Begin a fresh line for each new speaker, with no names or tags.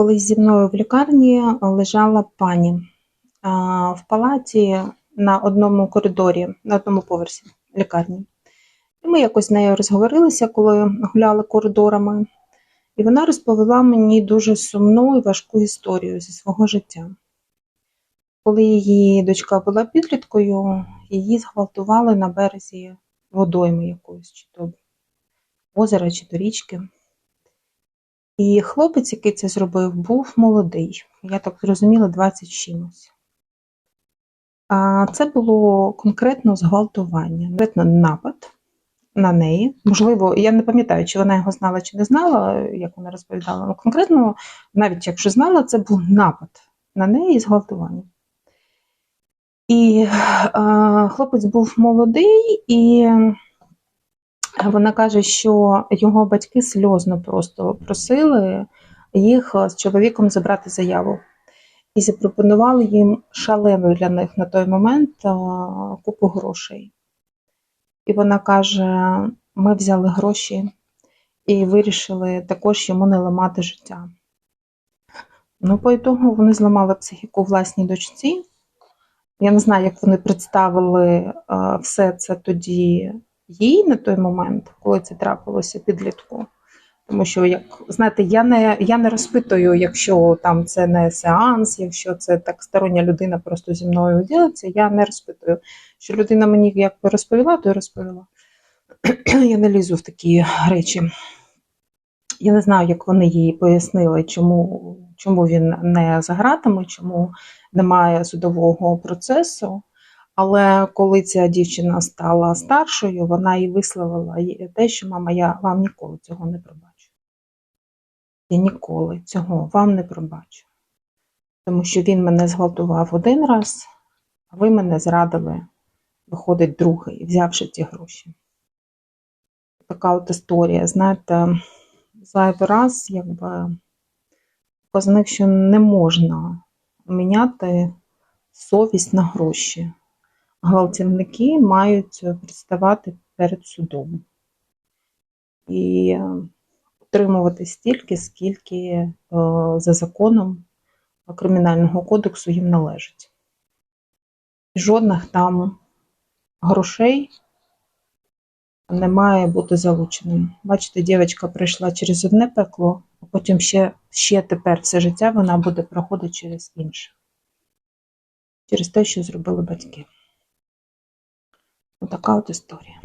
Колись зі мною в лікарні лежала пані в палаті на одному коридорі, на одному поверсі лікарні. І ми якось з нею розговорилися, коли гуляли коридорами, і вона розповіла мені дуже сумну і важку історію зі свого життя. Коли її дочка була підліткою, її зґвалтували на березі водойми якоїсь, чи то озера, чи то річки. І хлопець, який це зробив, був молодий. Я так зрозуміла, 20 чимось. А це було конкретно зґвалтування, конкретно напад на неї. Можливо, я не пам'ятаю, чи вона його знала, чи не знала, як вона розповідала. але конкретно, навіть якщо знала, це був напад на неї зґвалтування. І е, хлопець був молодий, і вона каже, що його батьки сльозно просто просили їх з чоловіком забрати заяву. І запропонували їм шалену для них на той момент купу грошей. І вона каже: ми взяли гроші і вирішили також йому не ламати життя. Ну, по ітогу вони зламали психіку власній дочці. Я не знаю, як вони представили все це тоді їй на той момент, коли це трапилося підлітку. Тому що, як знаєте, я не я не розпитую, якщо там це не сеанс, якщо це так стороння людина просто зі мною ділиться, я не розпитую. Що людина мені як розповіла, то й розповіла. я не лізу в такі речі. Я не знаю, як вони їй пояснили, чому чому він не за гратами, чому немає судового процесу. Але коли ця дівчина стала старшою, вона і висловила те, що мама, я вам ніколи цього не пробачу. Я ніколи цього вам не пробачу. Тому що він мене зґвалтував один раз, а ви мене зрадили, виходить другий, взявши ті гроші. Така от історія, знаєте, зайвий раз, якби показник, що не можна міняти совість на гроші гвалтівники мають представати перед судом і отримувати стільки, скільки е, за законом Кримінального кодексу їм належить. Жодних там грошей не має бути залученим. Бачите, дівчинка пройшла через одне пекло, а потім ще, ще тепер все життя вона буде проходити через інше, через те, що зробили батьки. Отака от історія.